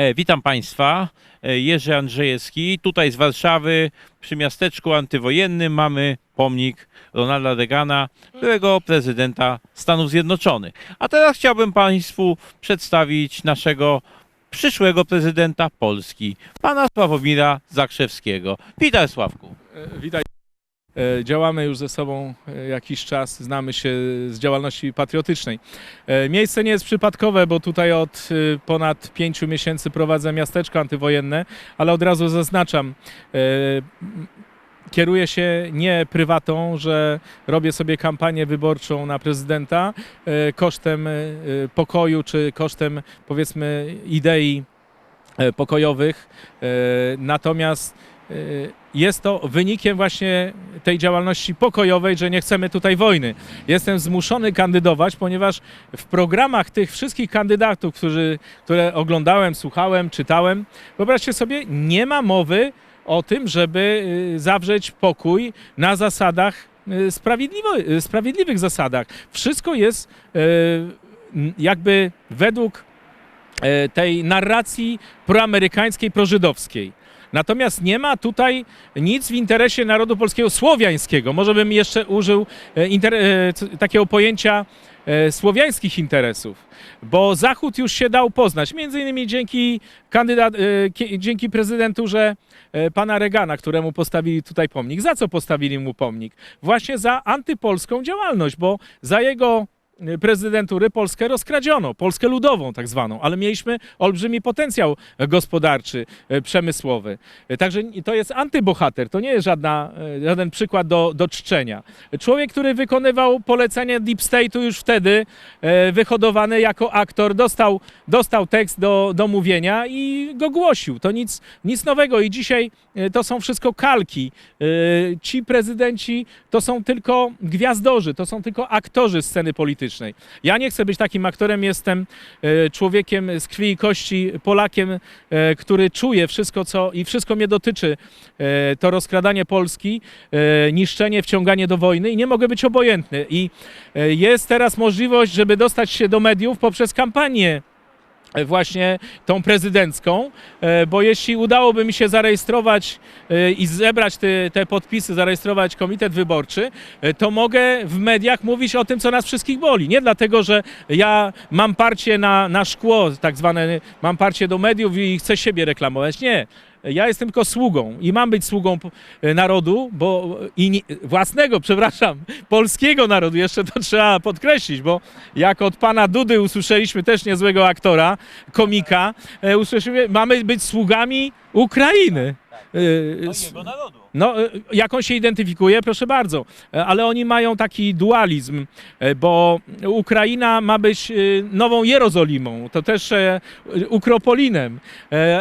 E, witam Państwa, E, Jerzy Andrzejewski. Tutaj z Warszawy, przy miasteczku antywojennym mamy pomnik Ronalda Reagana, byłego prezydenta Stanów Zjednoczonych. A teraz chciałbym Państwu przedstawić naszego przyszłego prezydenta Polski, pana Sławomira Zakrzewskiego. Witaj Sławku. E, Witaj. E, Działamy już ze sobą e, jakiś czas, znamy się z działalności patriotycznej. E, Miejsce nie jest przypadkowe, bo tutaj od ponad pięciu miesięcy prowadzę miasteczko antywojenne, ale od razu zaznaczam, kieruję się nie prywatą, że robię sobie kampanię wyborczą na prezydenta kosztem pokoju czy kosztem powiedzmy idei pokojowych. Natomiast jest to wynikiem właśnie tej działalności pokojowej, że nie chcemy tutaj wojny. Jestem zmuszony kandydować, ponieważ w programach tych wszystkich kandydatów, którzy, które oglądałem, słuchałem, czytałem, wyobraźcie sobie, nie ma mowy o tym, żeby y, zawrzeć pokój na zasadach y, y, sprawiedliwych zasadach. Wszystko jest jakby według tej narracji proamerykańskiej, prożydowskiej. Natomiast nie ma tutaj nic w interesie narodu polskiego słowiańskiego. Może bym jeszcze użył e, e, takiego pojęcia e, słowiańskich interesów, bo Zachód już się dał poznać, między innymi dzięki, kandydat, dzięki prezydenturze pana Reagana, któremu postawili tutaj pomnik. Za co postawili mu pomnik? Właśnie za antypolską działalność, bo za jego prezydentury Polskę rozkradziono, Polskę ludową tak zwaną, ale mieliśmy olbrzymi potencjał gospodarczy, e, przemysłowy. E, Także to jest antybohater, to nie jest żadna, żaden przykład do, do czczenia. Człowiek, który wykonywał polecenia Deep State'u już wtedy, wyhodowany jako aktor, dostał, dostał tekst do, do mówienia i go głosił. To nic, nic nowego i dzisiaj to są wszystko kalki. Ci prezydenci to są tylko gwiazdorzy, to są tylko aktorzy sceny politycznej. Ja nie chcę być takim aktorem, jestem e, człowiekiem z krwi i kości, Polakiem, e, który czuje wszystko, co i wszystko mnie dotyczy. E, To rozkradanie Polski, niszczenie, wciąganie do wojny i nie mogę być obojętny. I jest teraz możliwość, żeby dostać się do mediów poprzez kampanię właśnie tą prezydencką, e, bo jeśli udałoby mi się zarejestrować e, i zebrać te, te podpisy, zarejestrować komitet wyborczy, e, to mogę w mediach mówić o tym, co nas wszystkich boli. Nie dlatego, że ja mam parcie na, na szkło, tak zwane, mam parcie do mediów i chcę siebie reklamować. Nie. Ja jestem tylko sługą i mam być sługą p- narodu, bo i nie, własnego, przepraszam, polskiego narodu, jeszcze to trzeba podkreślić, bo jak od pana Dudy usłyszeliśmy też niezłego aktora, komika, e, usłyszeliśmy, mamy być sługami Ukrainy. E, s- narodu. no, e, jak on się identyfikuje, proszę bardzo, E, ale oni mają taki dualizm, bo Ukraina ma być nową Jerozolimą, to też Ukropolinem,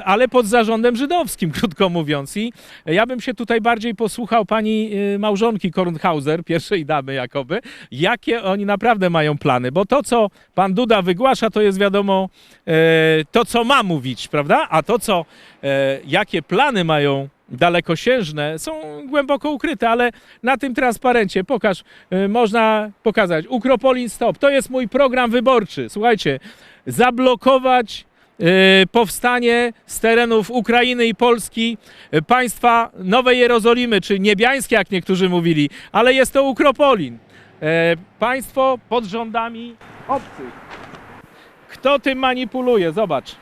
ale pod zarządem żydowskim, krótko mówiąc. I ja bym się tutaj bardziej posłuchał pani małżonki Kornhauser, pierwszej damy jakoby, jakie oni naprawdę mają plany, bo to, co pan Duda wygłasza, to jest wiadomo to, co ma mówić, prawda? A to, co, jakie plany mają dalekosiężne, są głęboko ukryte, ale na tym transparencie pokaż, y, można pokazać Ukropolin Stop. To jest mój program wyborczy. Słuchajcie, zablokować y, powstanie z terenów Ukrainy i Polski y, państwa Nowej Jerozolimy, czy niebiańskie, jak niektórzy mówili, ale jest to Ukropolin. Państwo pod rządami obcych. Kto tym manipuluje? Zobacz.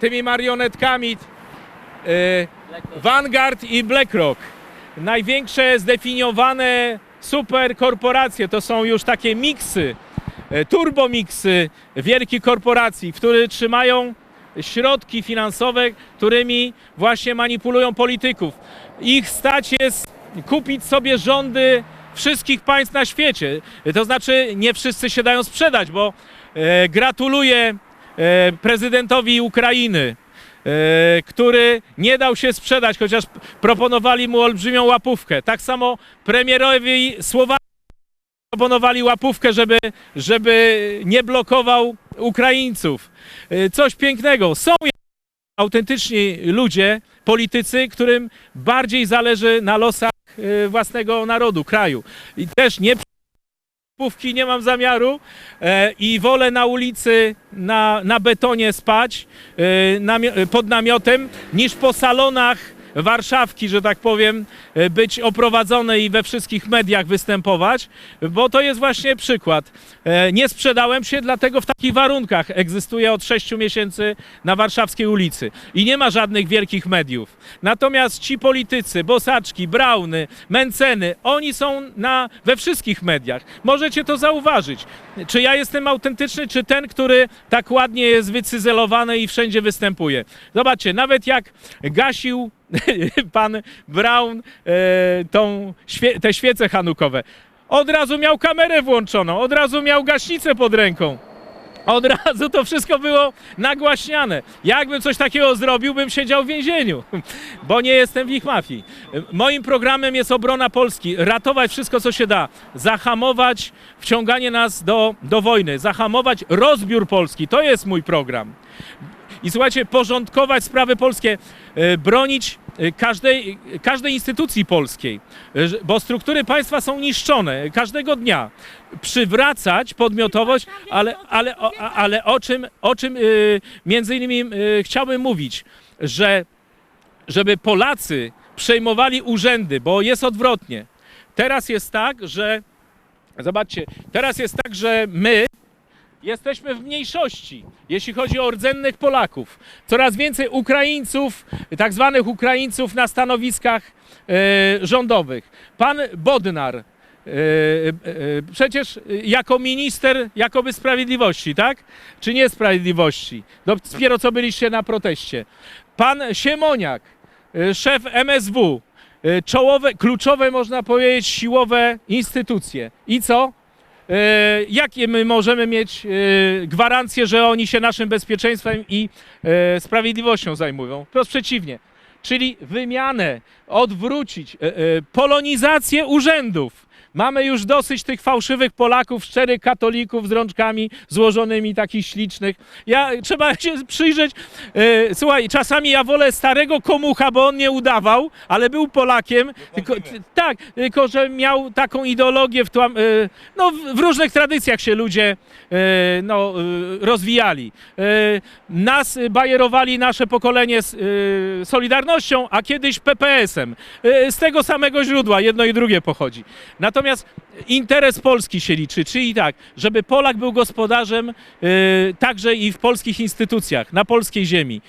Tymi marionetkami e, Vanguard i BlackRock. Największe zdefiniowane superkorporacje to są już takie miksy, e, turbomiksy wielkich korporacji, które trzymają środki finansowe, którymi właśnie manipulują polityków. Ich stać jest kupić sobie rządy wszystkich państw na świecie. To znaczy nie wszyscy się dają sprzedać, bo e, gratuluję prezydentowi Ukrainy, e, który nie dał się sprzedać, chociaż proponowali mu olbrzymią łapówkę. Tak samo premierowi Słowacji proponowali łapówkę, żeby, żeby nie blokował Ukraińców. E, Coś pięknego. Są autentyczni ludzie, politycy, którym bardziej zależy na losach e, własnego narodu, kraju. I też nie Pówki nie mam zamiaru e, i wolę na ulicy na, na betonie spać e, namio- pod namiotem niż po salonach Warszawki, że tak powiem, e, być oprowadzony i we wszystkich mediach występować, bo to jest właśnie przykład. E, nie sprzedałem się, dlatego w takich warunkach egzystuję od 6 miesięcy na warszawskiej ulicy i nie ma żadnych wielkich mediów. Natomiast ci politycy, Bosaczki, Brauny, Menceny, oni są na, we wszystkich mediach. Możecie to zauważyć. Czy ja jestem autentyczny, czy ten, który tak ładnie jest wycyzelowany i wszędzie występuje. Zobaczcie, nawet jak gasił pan Braun e, tą, te świece hanukowe, od razu miał kamerę włączoną, od razu miał gaśnicę pod ręką. Od razu to wszystko było nagłaśniane. Jakbym coś takiego zrobił, bym siedział w więzieniu, bo nie jestem w ich mafii. Moim programem jest obrona Polski, ratować wszystko, co się da, zahamować wciąganie nas do, do wojny, zahamować rozbiór Polski. To jest mój program. I słuchajcie, porządkować sprawy polskie, e, bronić e, każdej, każdej instytucji polskiej, e, bo struktury państwa są niszczone każdego dnia. Przywracać podmiotowość, ale, ale, o, a- ale o czym, o czym e, między innymi e, chciałbym mówić, że żeby Polacy przejmowali urzędy, bo jest odwrotnie. Teraz jest tak, że zobaczcie, teraz jest tak, że my jesteśmy w mniejszości, jeśli chodzi o rdzennych Polaków. Coraz więcej Ukraińców, tak zwanych Ukraińców na stanowiskach e, rządowych. Pan Bodnar, e, e, przecież jako minister jakoby sprawiedliwości, tak? Czy nie sprawiedliwości? Dopiero co byliście na proteście. Pan Siemoniak, szef MSW, czołowe, kluczowe można powiedzieć siłowe instytucje. I co? E, jakie my możemy mieć e, gwarancje, że oni się naszym bezpieczeństwem i e, sprawiedliwością zajmują? Wprost przeciwnie. Czyli wymianę, odwrócić, polonizację urzędów. Mamy już dosyć tych fałszywych Polaków, szczerych katolików z rączkami złożonymi, takich ślicznych. Ja, trzeba się przyjrzeć. E, słuchaj, czasami ja wolę starego komucha, bo on nie udawał, ale był Polakiem. Tylko, tak, tylko że miał taką ideologię w, tłam, e, no, w- różnych tradycjach się ludzie no, e, rozwijali. E, Nas e, bajerowali nasze pokolenie z e, Solidarnością, a kiedyś PPS-em. E, Z tego samego źródła jedno i drugie pochodzi. Natomiast interes Polski się liczy, czyli tak, żeby Polak był gospodarzem e, także i w polskich instytucjach, na polskiej ziemi.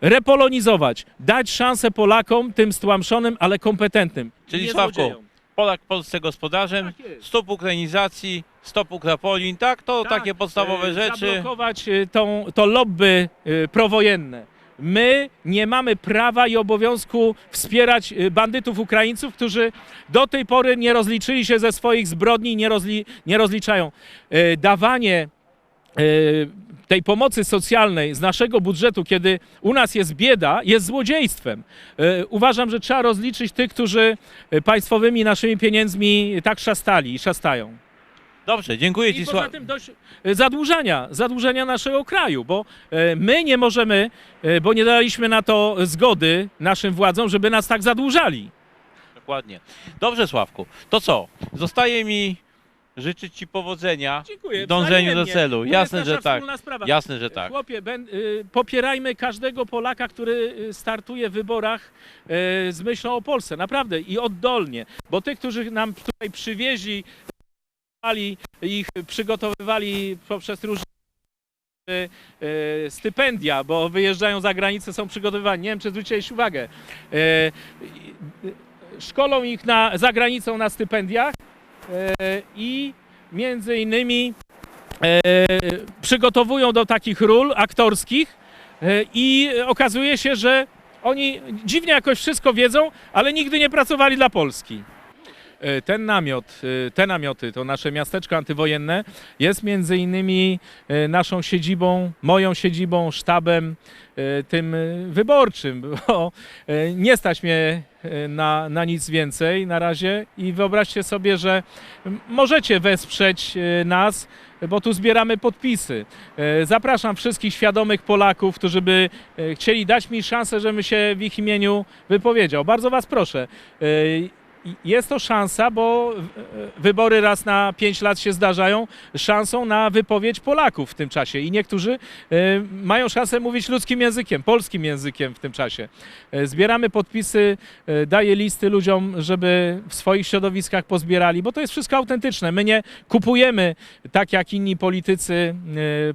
Repolonizować, dać szansę Polakom, tym stłamszonym, ale kompetentnym. Czyli złodziejom. Polak w Polsce gospodarzem, Tak stop ukrainizacji, stop ukrapolin, tak? To Tak, takie podstawowe e, rzeczy. Zablokować e, tą, to lobby e, prowojenne. My nie mamy prawa i obowiązku wspierać bandytów Ukraińców, którzy do tej pory nie rozliczyli się ze swoich zbrodni, nie, rozli, nie rozliczają. E, Dawanie tej pomocy socjalnej z naszego budżetu, kiedy u nas jest bieda, jest złodziejstwem. E, Uważam, że trzeba rozliczyć tych, którzy e, państwowymi naszymi pieniędzmi tak szastali i szastają. Dobrze, dziękuję I Ci poza Sławku. tym dość e, zadłużania, zadłużenia naszego kraju, bo e, my nie możemy, e, bo nie daliśmy na to zgody naszym władzom, żeby nas tak zadłużali. Dokładnie. Dobrze Sławku, to co? Zostaje mi życzyć Ci powodzenia Dziękuję. w dążeniu do celu. Jasne, że tak. Sprawa. Jasne, że tak. Chłopie, ben, y, popierajmy każdego Polaka, który y, startuje w wyborach y, z myślą o Polsce. Naprawdę i oddolnie. Bo tych, którzy nam tutaj przywieźli, ich przygotowywali poprzez różne y, y, stypendia, bo wyjeżdżają za granicę, są przygotowywani. Nie wiem, czy zwróciłeś uwagę. Szkolą ich na, za granicą na stypendiach i między innymi e, przygotowują do takich ról aktorskich e, i okazuje się, że oni dziwnie jakoś wszystko wiedzą, ale nigdy nie pracowali dla Polski. E, Ten namiot, e, te namioty, to nasze miasteczko antywojenne, jest między innymi e, naszą siedzibą, moją siedzibą, sztabem tym wyborczym, bo nie stać mnie na, na nic więcej na razie i wyobraźcie sobie, że możecie wesprzeć nas, bo tu zbieramy podpisy. Zapraszam wszystkich świadomych Polaków, którzy by chcieli dać mi szansę, żebym się w ich imieniu wypowiedział. Bardzo Was proszę. Jest to szansa, bo e, wybory raz na pięć lat się zdarzają, szansą na wypowiedź Polaków w tym czasie. I niektórzy e, mają szansę mówić ludzkim językiem, polskim językiem w tym czasie. E, Zbieramy podpisy, daję listy ludziom, żeby w swoich środowiskach pozbierali, bo to jest wszystko autentyczne. My nie kupujemy, tak jak inni politycy,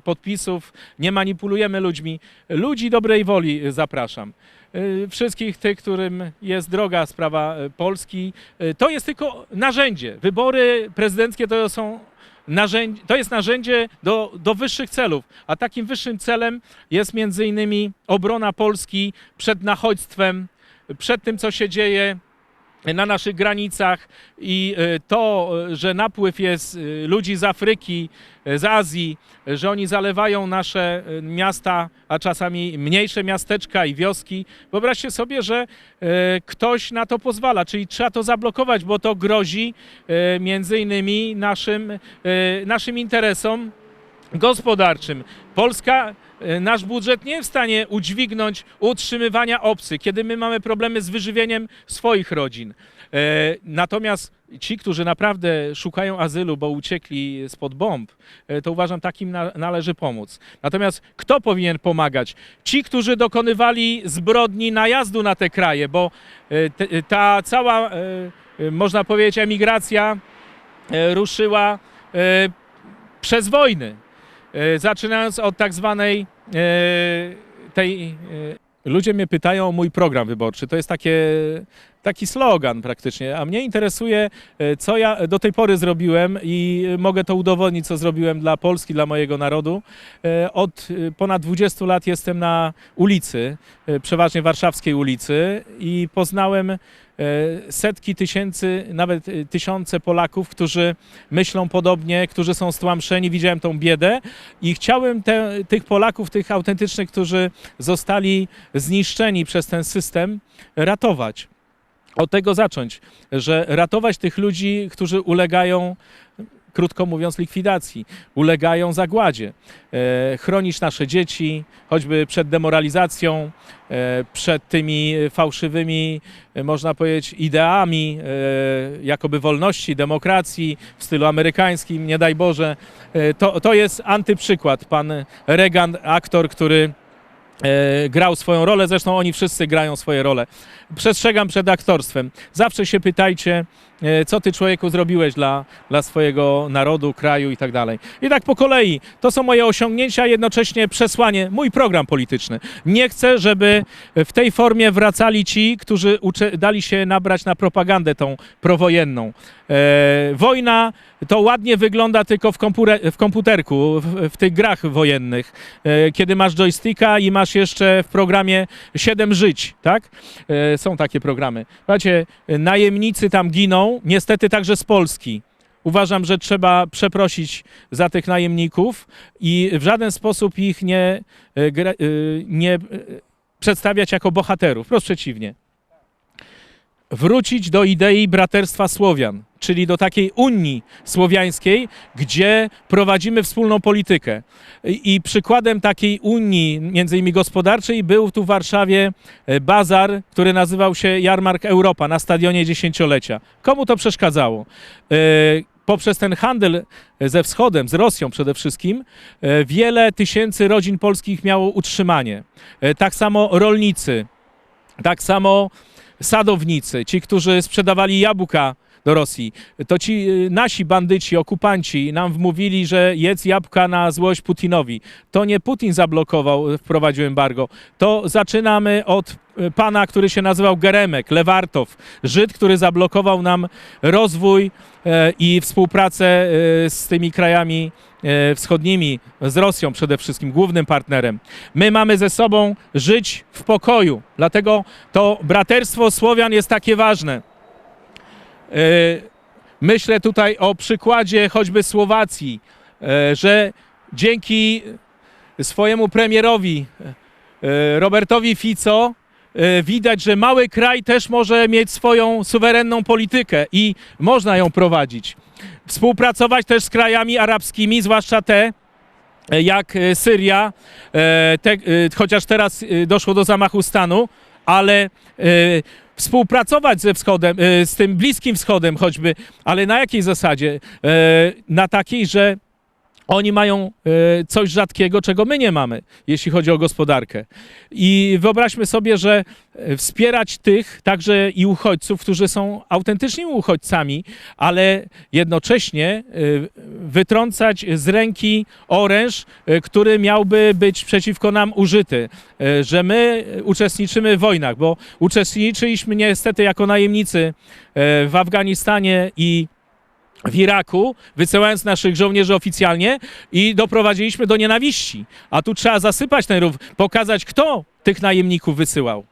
podpisów, nie manipulujemy ludźmi. Ludzi dobrej woli zapraszam. Y, wszystkich tych, którym jest droga sprawa y, Polski. Y, To jest tylko narzędzie. Wybory prezydenckie to są to jest narzędzie do, do wyższych celów, a takim wyższym celem jest między innymi obrona Polski przed nachodźstwem, przed tym, co się dzieje na naszych granicach i e, to, że napływ jest e, ludzi z Afryki, e, z Azji, że oni zalewają nasze miasta, a czasami mniejsze miasteczka i wioski. Wyobraźcie sobie, że ktoś na to pozwala, czyli trzeba to zablokować, bo to grozi między innymi naszym, naszym interesom gospodarczym. Polska, nasz budżet nie jest w stanie udźwignąć utrzymywania obcych, kiedy my mamy problemy z wyżywieniem swoich rodzin. E, Natomiast ci, którzy naprawdę szukają azylu, bo uciekli spod bomb, e, to uważam, takim na, należy pomóc. Natomiast kto powinien pomagać? Ci, którzy dokonywali zbrodni najazdu na te kraje, bo e, ta cała, e, e, można powiedzieć, emigracja e, ruszyła e, przez wojny. E, Zaczynając od tak zwanej e, tej. e, Ludzie mnie pytają o mój program wyborczy. To jest takie, taki slogan praktycznie. A mnie interesuje, e, co ja do tej pory zrobiłem i mogę to udowodnić, co zrobiłem dla Polski, dla mojego narodu. E, Od e, ponad 20 lat jestem na ulicy, e, przeważnie warszawskiej ulicy i poznałem e, setki tysięcy, nawet e, tysiące Polaków, którzy myślą podobnie, którzy są stłamszeni. Widziałem tą biedę i chciałem te, tych Polaków, tych autentycznych, którzy zostali zniszczeni przez ten system, ratować. Od tego zacząć, że ratować tych ludzi, którzy ulegają, krótko mówiąc, likwidacji, ulegają zagładzie, e, chronić nasze dzieci, choćby przed demoralizacją, e, przed tymi fałszywymi, e, można powiedzieć, ideami e, jakoby wolności, demokracji w stylu amerykańskim, nie daj Boże. E, to, to jest antyprzykład. Pan Reagan, aktor, który grał swoją rolę, zresztą oni wszyscy grają swoje role. Przestrzegam przed aktorstwem. Zawsze się pytajcie, e, co ty człowieku zrobiłeś dla, dla swojego narodu, kraju i tak dalej. I tak po kolei. To są moje osiągnięcia, jednocześnie przesłanie, mój program polityczny. Nie chcę, żeby w tej formie wracali ci, którzy dali się nabrać na propagandę tą prowojenną. E, wojna to ładnie wygląda tylko w, kompure- w komputerku, w, w tych grach wojennych, e, kiedy masz joysticka i masz jeszcze w programie 7 żyć, tak? E, są takie programy. Słuchajcie, najemnicy tam giną, niestety także z Polski. Uważam, że trzeba przeprosić za tych najemników i w żaden sposób ich nie, e, e, nie e, przedstawiać jako bohaterów. Wprost przeciwnie. Wrócić do idei braterstwa Słowian, czyli do takiej Unii Słowiańskiej, gdzie prowadzimy wspólną politykę. I przykładem takiej Unii, między innymi gospodarczej, był tu w Warszawie e, bazar, który nazywał się Jarmark Europa na stadionie dziesięciolecia. Komu to przeszkadzało? E, Poprzez ten handel ze wschodem, z Rosją przede wszystkim, e, wiele tysięcy rodzin polskich miało utrzymanie. E, Tak samo rolnicy, tak samo sadownicy, ci, którzy sprzedawali jabłka do Rosji, to ci y, nasi bandyci, okupanci nam wmówili, że jedz jabłka na złość Putinowi. To nie Putin zablokował, y, wprowadził embargo. To zaczynamy od y, pana, który się nazywał Geremek, Lewartow, Żyd, który zablokował nam rozwój i współpracę z tymi krajami wschodnimi, z Rosją przede wszystkim, głównym partnerem. My mamy ze sobą żyć w pokoju, dlatego to braterstwo Słowian jest takie ważne. E, Myślę tutaj o przykładzie choćby Słowacji, e, że dzięki swojemu premierowi e, Robertowi Fico widać, że mały kraj też może mieć swoją suwerenną politykę i można ją prowadzić. Współpracować też z krajami arabskimi, zwłaszcza te, jak Syria, te, chociaż teraz doszło do zamachu stanu, ale współpracować ze wschodem, e, z tym Bliskim Wschodem choćby, ale na jakiej zasadzie? E, Na takiej, że oni mają e, coś rzadkiego, czego my nie mamy, jeśli chodzi o gospodarkę. I wyobraźmy sobie, że e, wspierać tych, także i uchodźców, którzy są autentycznymi uchodźcami, ale jednocześnie e, wytrącać z ręki oręż, który miałby być przeciwko nam użyty, że my uczestniczymy w wojnach, bo uczestniczyliśmy niestety jako najemnicy w Afganistanie i w Iraku, wysyłając naszych żołnierzy oficjalnie i doprowadziliśmy do nienawiści. A tu trzeba zasypać ten rów, pokazać, kto tych najemników wysyłał.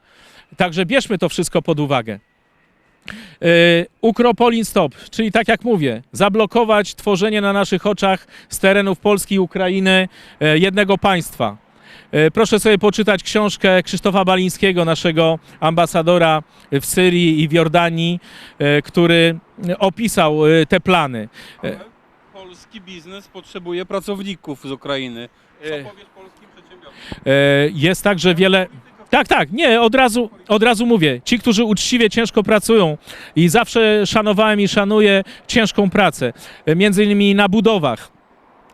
Także bierzmy to wszystko pod uwagę. Yy, Ukropolin stop, czyli tak jak mówię, zablokować tworzenie na naszych oczach z terenów Polski i Ukrainy e, jednego państwa. E, Proszę sobie poczytać książkę Krzysztofa Balińskiego, naszego ambasadora w Syrii i w Jordanii, e, który opisał e, te plany. E, Polski biznes potrzebuje pracowników z Ukrainy. Co powiesz polskim przedsiębiorcom? Jest także wiele. Tak, tak, nie, od razu, od razu mówię. Ci, którzy uczciwie, ciężko pracują i zawsze szanowałem i szanuję ciężką pracę, między innymi na budowach.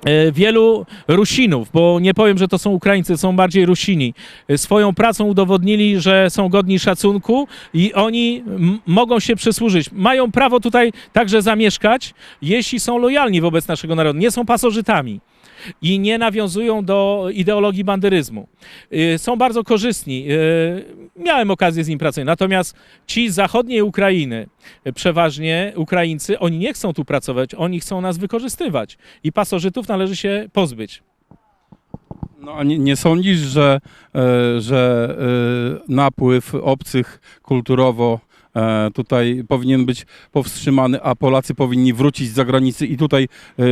E, Wielu Rusinów, bo nie powiem, że to są Ukraińcy, są bardziej Rusini, e, swoją pracą udowodnili, że są godni szacunku i oni mogą się przysłużyć. Mają prawo tutaj także zamieszkać, jeśli są lojalni wobec naszego narodu, nie są pasożytami i nie nawiązują do ideologii banderyzmu. Y, Są bardzo korzystni. Y, Miałem okazję z nim pracować. Natomiast ci z zachodniej Ukrainy, y, przeważnie Ukraińcy, oni nie chcą tu pracować, oni chcą nas wykorzystywać. I pasożytów należy się pozbyć. No a nie, nie sądzisz, że, e, że e, napływ obcych kulturowo tutaj powinien być powstrzymany, a Polacy powinni wrócić z zagranicy i tutaj e,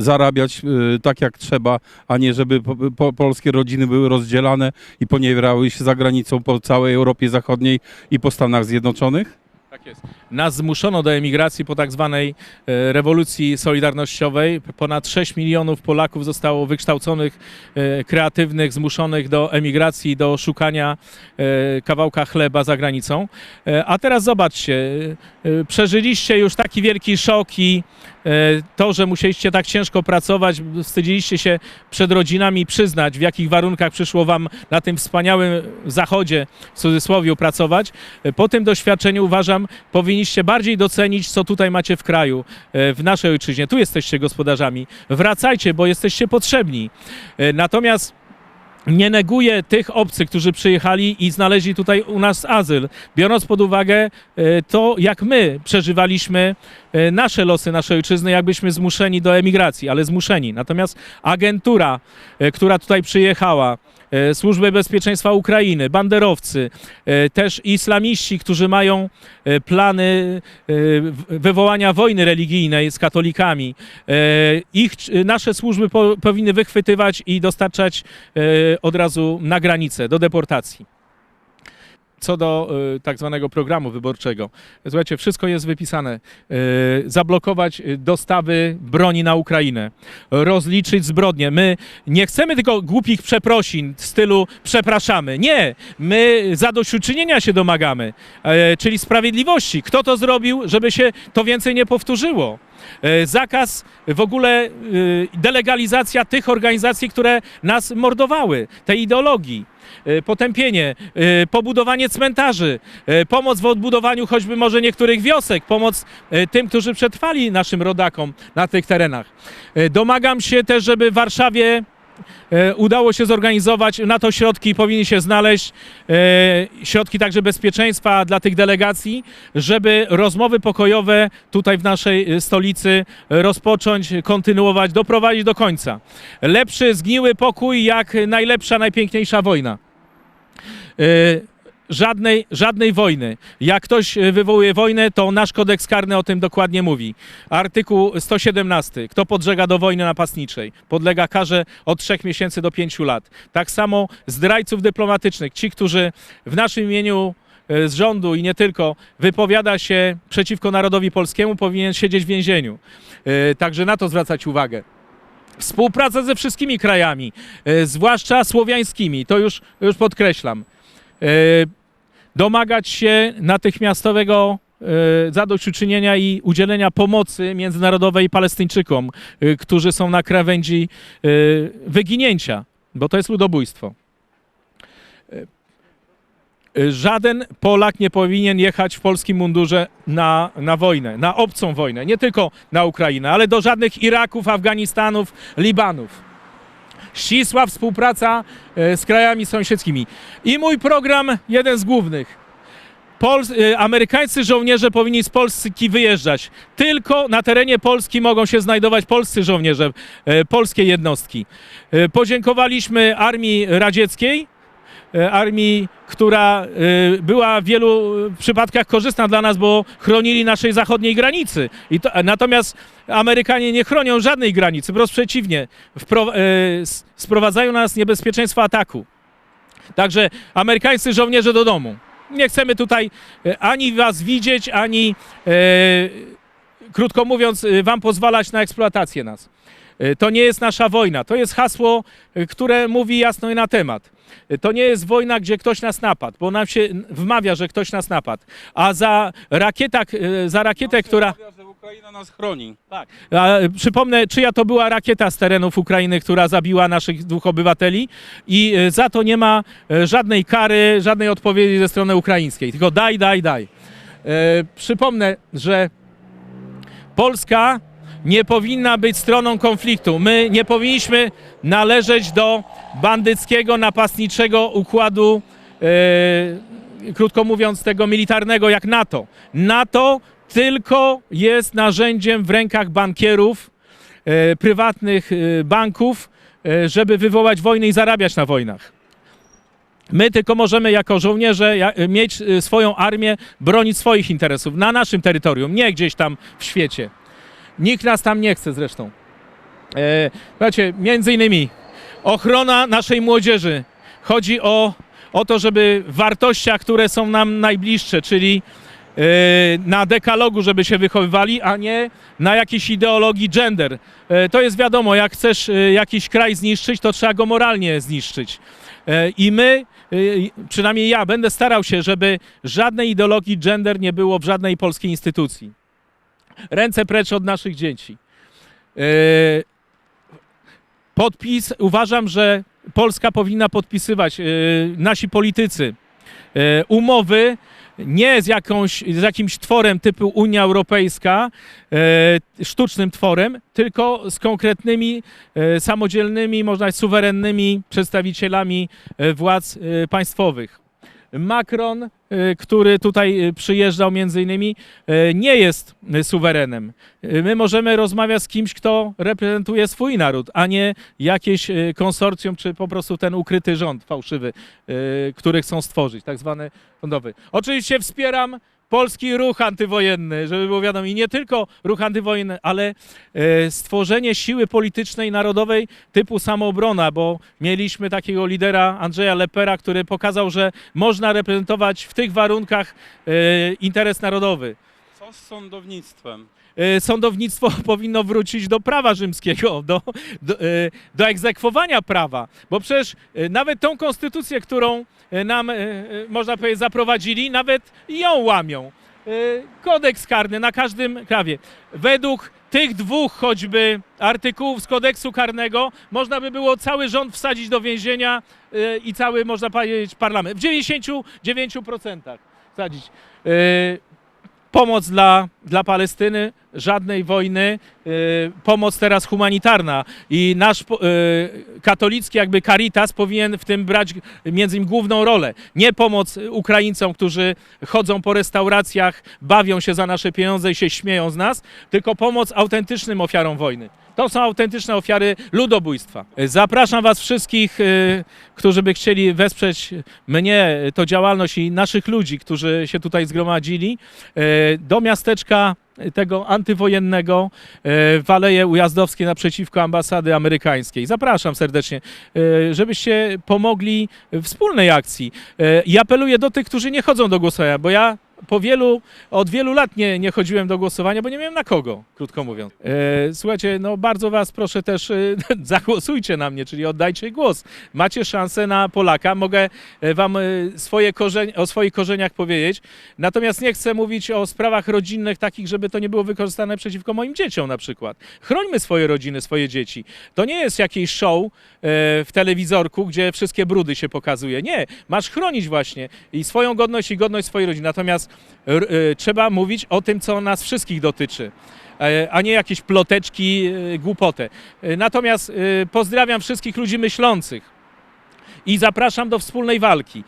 zarabiać e, tak jak trzeba, a nie żeby po, po, polskie rodziny były rozdzielane i poniewierały się za granicą po całej Europie Zachodniej i po Stanach Zjednoczonych? Tak jest. Nas zmuszono do emigracji po tak zwanej e, rewolucji solidarnościowej. Ponad 6 milionów Polaków zostało wykształconych, e, kreatywnych, zmuszonych do emigracji, do szukania e, kawałka chleba za granicą. A teraz zobaczcie, przeżyliście już taki wielki szok i to, że musieliście tak ciężko pracować, wstydziliście się przed rodzinami przyznać, w jakich warunkach przyszło wam na tym wspaniałym zachodzie, w cudzysłowie, pracować. E, Po tym doświadczeniu uważam, powinniście bardziej docenić, co tutaj macie w kraju, e, w naszej ojczyźnie. Tu jesteście gospodarzami. Wracajcie, bo jesteście potrzebni. E, Natomiast nie neguję tych obcych, którzy przyjechali i znaleźli tutaj u nas azyl, biorąc pod uwagę e, to, jak my przeżywaliśmy e, nasze losy naszej ojczyzny, jakbyśmy zmuszeni do emigracji, ale zmuszeni. Natomiast agentura, e, która tutaj przyjechała, Służby Bezpieczeństwa Ukrainy, banderowcy, e, też islamiści, którzy mają e, plany e, wywołania wojny religijnej z katolikami. E, Ich, nasze służby po, powinny wychwytywać i dostarczać e, od razu na granicę, do deportacji. Co do e, tak zwanego programu wyborczego. Słuchajcie, wszystko jest wypisane. E, Zablokować e, dostawy broni na Ukrainę. Rozliczyć zbrodnie. My nie chcemy tylko głupich przeprosin w stylu przepraszamy. Nie, my zadośćuczynienia się domagamy, e, czyli sprawiedliwości. Kto to zrobił, żeby się to więcej nie powtórzyło? E, Zakaz w ogóle delegalizacja tych organizacji, które nas mordowały, tej ideologii. E, Potępienie, e, pobudowanie cmentarzy, e, pomoc w odbudowaniu choćby może niektórych wiosek, pomoc tym, którzy przetrwali naszym rodakom na tych terenach. Domagam się też, żeby w Warszawie udało się zorganizować, na to środki powinny się znaleźć, e, środki także bezpieczeństwa dla tych delegacji, żeby rozmowy pokojowe tutaj w naszej e, stolicy e, rozpocząć, kontynuować, doprowadzić do końca. Lepszy zgniły pokój jak najlepsza, najpiękniejsza wojna. Żadnej, żadnej wojny. Jak ktoś e, wywołuje wojnę, to nasz kodeks karny o tym dokładnie mówi. Artykuł 117. Kto podżega do wojny napastniczej, podlega karze od 3 miesięcy do 5 lat. Tak samo zdrajców dyplomatycznych, ci, którzy w naszym imieniu e, z rządu i nie tylko wypowiada się przeciwko narodowi polskiemu, powinien siedzieć w więzieniu. E, Także na to zwracać uwagę. Współpraca ze wszystkimi krajami, zwłaszcza słowiańskimi, to już, już podkreślam. E, domagać się natychmiastowego e, zadośćuczynienia i udzielenia pomocy międzynarodowej Palestyńczykom, e, którzy są na krawędzi wyginięcia, bo to jest ludobójstwo. Żaden Polak nie powinien jechać w polskim mundurze na, na wojnę, na obcą wojnę, nie tylko na Ukrainę, ale do żadnych Iraków, Afganistanów, Libanów. Ścisła współpraca e, z krajami sąsiedzkimi. I mój program, jeden z głównych. E, amerykańscy żołnierze powinni z Polski wyjeżdżać. Tylko na terenie Polski mogą się znajdować polscy żołnierze, e, polskie jednostki. Podziękowaliśmy Armii Radzieckiej, armii, która e, była w wielu przypadkach korzystna dla nas, bo chronili naszej zachodniej granicy. I to, natomiast Amerykanie nie chronią żadnej granicy, wprost przeciwnie, wpro, e, sprowadzają na nas niebezpieczeństwo ataku. Także amerykańscy żołnierze do domu. Nie chcemy tutaj e, ani was widzieć, ani, e, krótko mówiąc, e, wam pozwalać na eksploatację nas. E, To nie jest nasza wojna. To jest hasło, e, które mówi jasno i na temat. E, To nie jest wojna, gdzie ktoś nas napadł, bo nam się wmawia, że ktoś nas napadł. A za, rakietak, za rakietę, która. Że Ukraina nas chroni. Tak. A, przypomnę, czyja to była rakieta z terenów Ukrainy, która zabiła naszych dwóch obywateli i za to nie ma żadnej kary, żadnej odpowiedzi ze strony ukraińskiej. Tylko daj, daj, daj. E, przypomnę, że Polska nie powinna być stroną konfliktu. My nie powinniśmy należeć do bandyckiego, napastniczego układu, e, krótko mówiąc, tego militarnego jak NATO. NATO tylko jest narzędziem w rękach bankierów, e, prywatnych e, banków, e, żeby wywołać wojny i zarabiać na wojnach. My tylko możemy jako żołnierze mieć swoją armię, bronić swoich interesów na naszym terytorium, nie gdzieś tam w świecie. Nikt nas tam nie chce zresztą. E, Słuchajcie, między innymi ochrona naszej młodzieży. Chodzi o, o to, żeby wartościach, które są nam najbliższe, czyli e, na dekalogu, żeby się wychowywali, a nie na jakiejś ideologii gender. E, To jest wiadomo, jak chcesz e, jakiś kraj zniszczyć, to trzeba go moralnie zniszczyć. I my, przynajmniej ja, będę starał się, żeby żadnej ideologii gender nie było w żadnej polskiej instytucji. Ręce precz od naszych dzieci. E, Podpis, uważam, że Polska powinna podpisywać, e, nasi politycy, e, umowy nie z, jakąś, z jakimś tworem typu Unia Europejska, sztucznym tworem, tylko z konkretnymi, samodzielnymi, można suwerennymi przedstawicielami władz państwowych. Macron, e, który tutaj e, przyjeżdżał między innymi, e, nie jest suwerenem. My możemy rozmawiać z kimś, kto reprezentuje swój naród, a nie jakieś konsorcjum, czy po prostu ten ukryty rząd fałszywy, który chcą stworzyć, tak zwany rządowy. Oczywiście wspieram polski ruch antywojenny, żeby było wiadomo, i nie tylko ruch antywojenny, ale e, stworzenie siły politycznej narodowej typu samoobrona, bo mieliśmy takiego lidera Andrzeja Lepera, który pokazał, że można reprezentować w tych warunkach e, interes narodowy. Co z sądownictwem? E, Sądownictwo powinno wrócić do prawa rzymskiego, do, do, e, do egzekwowania prawa, bo przecież e, nawet tą konstytucję, którą nam, można powiedzieć, zaprowadzili, nawet ją łamią. Kodeks karny na każdym prawie. Według tych dwóch choćby artykułów z kodeksu karnego można by było cały rząd wsadzić do więzienia i cały, można powiedzieć, parlament. W 99% wsadzić. Pomoc dla, dla Palestyny, żadnej wojny, e, pomoc teraz humanitarna i nasz e, katolicki jakby Caritas powinien w tym brać między innymi główną rolę. Nie pomoc Ukraińcom, którzy chodzą po restauracjach, bawią się za nasze pieniądze i się śmieją z nas, tylko pomoc autentycznym ofiarom wojny. To są autentyczne ofiary ludobójstwa. Zapraszam Was wszystkich, e, którzy by chcieli wesprzeć mnie, to działalność i naszych ludzi, którzy się tutaj zgromadzili, do miasteczka tego antywojennego e, w Aleje Ujazdowskie naprzeciwko ambasady amerykańskiej. Zapraszam serdecznie, e, żebyście pomogli wspólnej akcji. E, I apeluję do tych, którzy nie chodzą do głosowania, bo ja po wielu, od wielu lat nie, nie chodziłem do głosowania, bo nie miałem na kogo, krótko mówiąc. E, słuchajcie, no bardzo was proszę też, e, zagłosujcie na mnie, czyli oddajcie głos. Macie szansę na Polaka, mogę e, wam e, swoje korzeń, o swoich korzeniach powiedzieć, natomiast nie chcę mówić o sprawach rodzinnych takich, żeby to nie było wykorzystane przeciwko moim dzieciom na przykład. Chrońmy swoje rodziny, swoje dzieci. To nie jest jakieś show e, w telewizorku, gdzie wszystkie brudy się pokazuje. Nie, masz chronić właśnie i swoją godność i godność swojej rodziny. Natomiast trzeba mówić o tym, co nas wszystkich dotyczy. e, A nie jakieś ploteczki, e, głupotę. E, Natomiast pozdrawiam wszystkich ludzi myślących i zapraszam do wspólnej walki.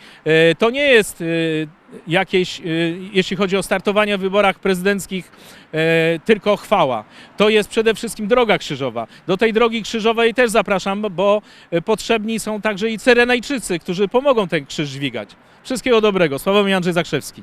To nie jest jakieś, jeśli chodzi o startowanie w wyborach prezydenckich, tylko chwała. To jest przede wszystkim droga krzyżowa. Do tej drogi krzyżowej też zapraszam, bo potrzebni są także i Cyrenajczycy, którzy pomogą ten krzyż dźwigać. Wszystkiego dobrego. Sławomir Andrzej Zakrzewski.